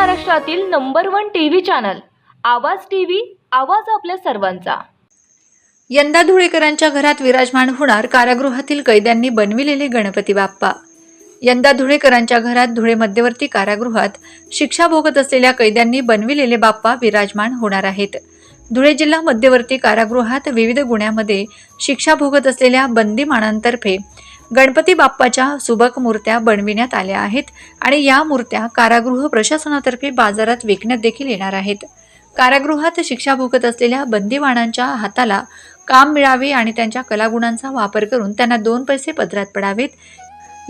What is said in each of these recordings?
महाराष्ट्रातील number one TV channel Awaaz TV Awaaz आपल्या सर्वांचा. यंदा धुळेकरांच्या घरात विराजमान होणार कारागृहातील कैद्यांनी बनविलेले गणपती बाप्पा. यंदा धुळेकरांच्या घरात धुळे मध्यवर्ती कारागृहात शिक्षा भोगत असलेल्या कैद्यांनी बनविलेले बाप्पा विराजमान होणार आहेत. धुळे जिल्हा मध्यवर्ती कारागृहात विविध गुन्ह्यामध्ये शिक्षा भोगत असलेल्या बंदीमानांतर्फे गणपती बाप्पाच्या सुबक मूर्त्या बनविण्यात आल्या आहेत आणि या मूर्त्या कारागृह प्रशासनातर्फे बाजारात विकण्यात देखील येणार आहेत. कारागृहात शिक्षा भोगत असलेल्या बंदीवाणांच्या हाताला काम मिळावे आणि त्यांच्या कलागुणांचा वापर करून त्यांना दोन पैसे पदरात पडावेत.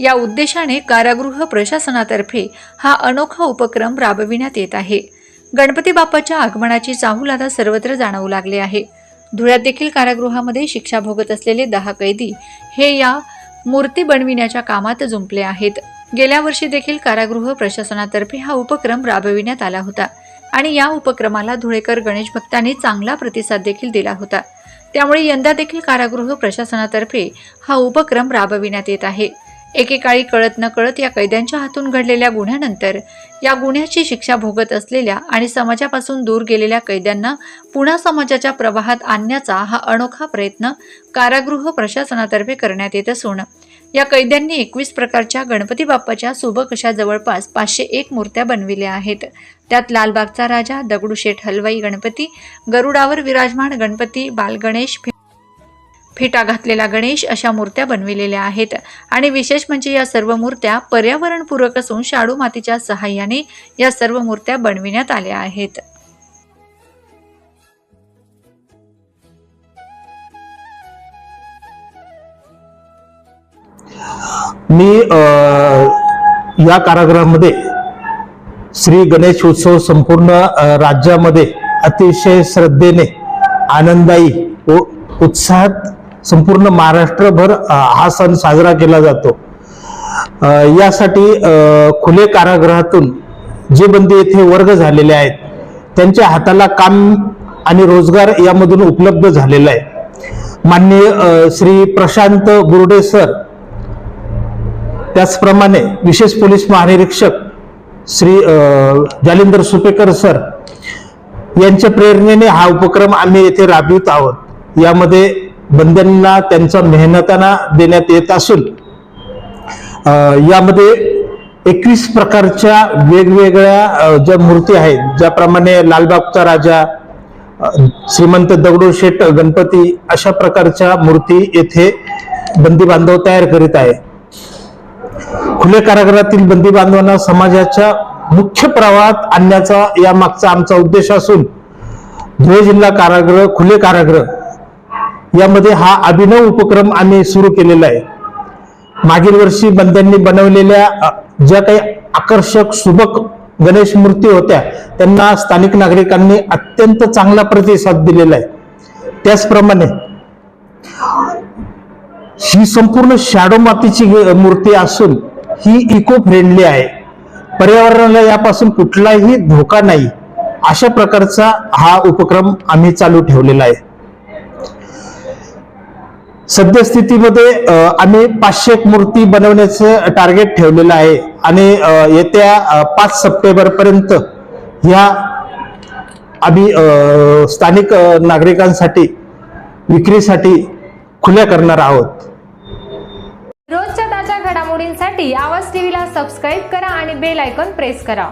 या उद्देशाने कारागृह प्रशासनातर्फे हा अनोखा उपक्रम राबविण्यात येत आहे. गणपती बाप्पाच्या आगमनाची चाहूल आता सर्वत्र जाणवू लागले आहे. धुळ्यात देखील कारागृहामध्ये शिक्षा भोगत असलेले दहा कैदी हे या मूर्ती बनविण्याच्या कामात जुंपले आहेत. गेल्या वर्षी देखील कारागृह प्रशासनातर्फे हा उपक्रम राबविण्यात आला होता आणि या उपक्रमाला धुळेकर गणेश भक्तांनी चांगला प्रतिसाद देखील दिला होता. त्यामुळे यंदा देखील कारागृह प्रशासनातर्फे हा उपक्रम राबविण्यात येत आहे. एकेकाळी कळत न कळत या कैद्यांच्या हातून घडलेल्या गुन्ह्यानंतर या गुन्ह्याची शिक्षा भोगत असलेल्या आणि समाजापासून दूर गेलेल्या कैद्यांना पुन्हा समाजाच्या प्रवाहात आणण्याचा हा अनोखा प्रयत्न कारागृह प्रशासनातर्फे करण्यात येत असून या कैद्यांनी एकवीस प्रकारच्या गणपती बाप्पाच्या सुबक अशा जवळपास पाचशे एक मूर्त्या बनविल्या आहेत. त्यात लालबागचा राजा दगडूशेठ हलवाई गणपती गरुडावर विराजमान गणपती बालगणेश फि- फिटा घातलेला गणेश अशा मूर्त्या बनविलेल्या आहेत. आणि विशेष म्हणजे या सर्व मूर्त्या पर्यावरणपूरक असून शाडू मातीच्या सहाय्याने या सर्व मूर्त्या बनविण्यात आल्या आहेत. मी या कारागृहामध्ये श्री गणेश उत्सव संपूर्ण राज्यामध्ये अतिशय श्रद्धेने आनंदायी व उत्साहात संपूर्ण महाराष्ट्रभर हा सण साजरा केला जातो. यासाठी खुले कारागृहातून जे बंदी येथे वर्ग झालेले आहेत त्यांच्या हाताला काम आणि रोजगार यामधून उपलब्ध झालेला आहे. माननीय श्री प्रशांत बुर्डे सर त्याचप्रमाणे विशेष पोलीस महानिरीक्षक श्री जालिंदर सुपेकर सर यांच्या प्रेरणेने हा उपक्रम आम्ही येथे राबवित आहोत. यामध्ये बंधनांना त्यांचा मेहनताना देण्यात येत असून यामध्ये एकवीस प्रकारच्या वेगवेगळ्या ज्या मूर्ती आहेत ज्याप्रमाणे लालबागचा राजा श्रीमंत दगडूशेठ गणपती अशा प्रकारच्या मूर्ती येथे बंदी बांधव तयार करीत आहे. खुले कारागृहातील बंदी बांधवांना समाजाच्या मुख्य प्रवाहात आणण्याचा या मागचा आमचा उद्देश असून धुळे जिल्हा कारागृह खुले कारागृह यामध्ये हा अभिनव उपक्रम आम्ही सुरू केलेला आहे. मागील वर्षी बंद्यांनी बनवलेल्या ज्या काही आकर्षक सुबक गणेश मूर्ती होत्या त्यांना स्थानिक नागरिकांनी अत्यंत चांगला प्रतिसाद दिलेला आहे. त्याचप्रमाणे ही संपूर्ण शॅडो मातीची मूर्ती असून ही इको फ्रेंडली आहे. पर्यावरणाला यापासून कुठलाही धोका नाही. अशा प्रकारचा हा उपक्रम आम्ही चालू ठेवलेला आहे. सद्यस्थितीमध्ये आम्ही पाचशे एक मूर्ती बनवण्याचं टार्गेट ठेवलेलं आहे. आणि येत्या पाच सप्टेंबर पर्यंत ह्या आम्ही स्थानिक नागरिकांसाठी विक्रीसाठी खुल्या करणार आहोत. अपडेटसाठी आवाज टीव्हीला सबस्क्राईब करा आणि बेल आयकॉन प्रेस करा.